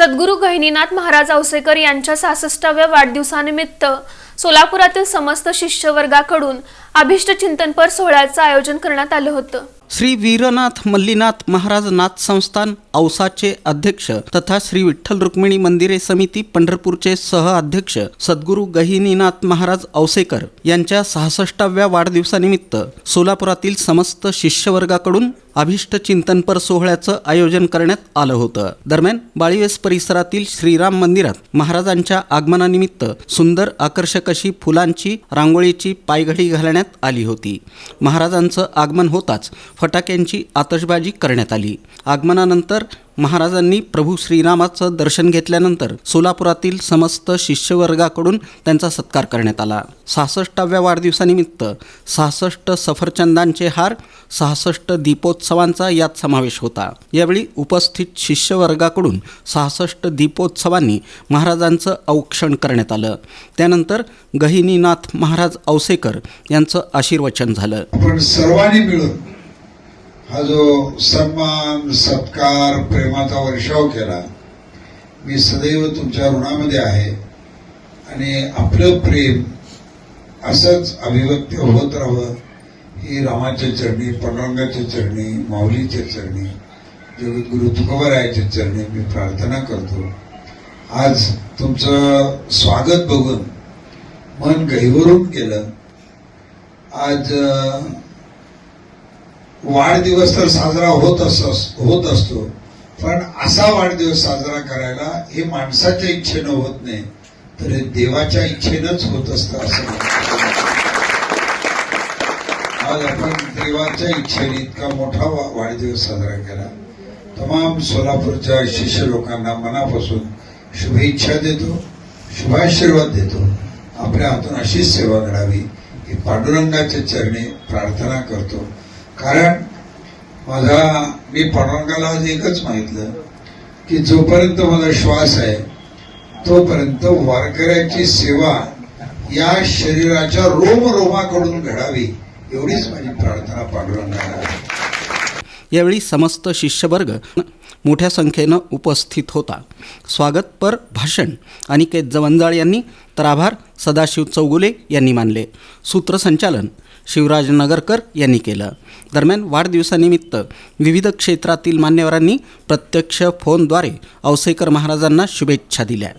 सद्गुरू गहिनीनाथ महाराज औसेकर यांच्या सहासष्टाव्या वाढदिवसानिमित्त सोलापुरातील समस्त शिष्यवर्गाकडून अभिष्ट चिंतनपर सोहळ्याचं आयोजन करण्यात आलं होतं. श्री वीरनाथ मल्लीनाथ महाराज नाथ संस्थान औसाचे अध्यक्ष तथा श्री विठ्ठल रुक्मिणी मंदिरे समिती पंढरपूरचे सह अध्यक्ष सद्गुरू गहिनीनाथ महाराज औसेकर यांच्या सहासष्टाव्या वाढदिवसानिमित्त सोलापुरातील समस्त शिष्यवर्गाकडून अभिष्ट चिंतनपर सोहळ्याचं आयोजन करण्यात आलं होतं. दरम्यान बाळीवेस परिसरातील श्रीराम मंदिरात महाराजांच्या आगमनानिमित्त सुंदर आकर्षक अशी फुलांची रांगोळीची पायघडी घालण्यात आली होती. महाराजांचं आगमन होताच फटाक्यांची आतषबाजी करण्यात आली. आगमनानंतर महाराजांनी प्रभू श्रीरामाचं दर्शन घेतल्यानंतर सोलापुरातील समस्त शिष्यवर्गाकडून त्यांचा सत्कार करण्यात आला. सहासष्टाव्या वाढदिवसानिमित्त सहासष्ट सफरचंदांचे हार सहासष्ट दीपोत्सवांचा यात समावेश होता. यावेळी उपस्थित शिष्यवर्गाकडून सहासष्ट दीपोत्सवांनी महाराजांचं औक्षण करण्यात आलं. त्यानंतर गहिनीनाथ महाराज औसेकर यांचं आशीर्वचन झालं. आपण सर्वांनी मिळून हा जो सन्मान सत्कार प्रेमाचा वर्षाव केला मी सदैव तुमच्या ऋणामध्ये आहे. आणि आपलं प्रेम असंच अभिव्यक्त होत राहावं. ही रामाच्या चरणी पांडुरंगाच्या चरणी माऊलीच्या चरणी जगद्गुरु तुकोबरायाच्या चरणी मी प्रार्थना करतो. आज तुमचं स्वागत बघून मन गहिवरून केलं आज वाढदिवस तर साजरा होत अस होत असतो. पण असा वाढदिवस साजरा करायला हे माणसाच्या इच्छेनं होत नाही. तर हे देवाच्या इच्छेनंच होत असतं असं आज आपण देवाच्या इच्छेने इतका मोठा वाढदिवस साजरा केला. तमाम सोलापूरच्या शिष्य लोकांना मनापासून शुभेच्छा देतो शुभाशीर्वाद देतो. आपल्या हातून अशीच सेवा घडावी ही पांडुरंगाच्या चरणी प्रार्थना करतो. कारण माझा मी पांडुरंगाला आज एकच मागितलं की जोपर्यंत माझा श्वास आहे तोपर्यंत वारकऱ्याची सेवा या शरीराच्या रोम रोमाकडून घडावी एवढीच माझी प्रार्थना पांडुरंगाला यावेळी समस्त शिष्यवर्ग मोठ्या संख्येनं उपस्थित होता. स्वागतपर भाषण. अनिकेत जवंजाळ यांनी तर आभार. सदाशिव चौगुले यांनी मानले. सूत्रसंचालन शिवराज नगरकर यांनी केलं. दरम्यान वाढदिवसानिमित्त विविध क्षेत्रातील मान्यवरांनी प्रत्यक्ष फोनद्वारे औसेकर महाराजांना शुभेच्छा दिल्या.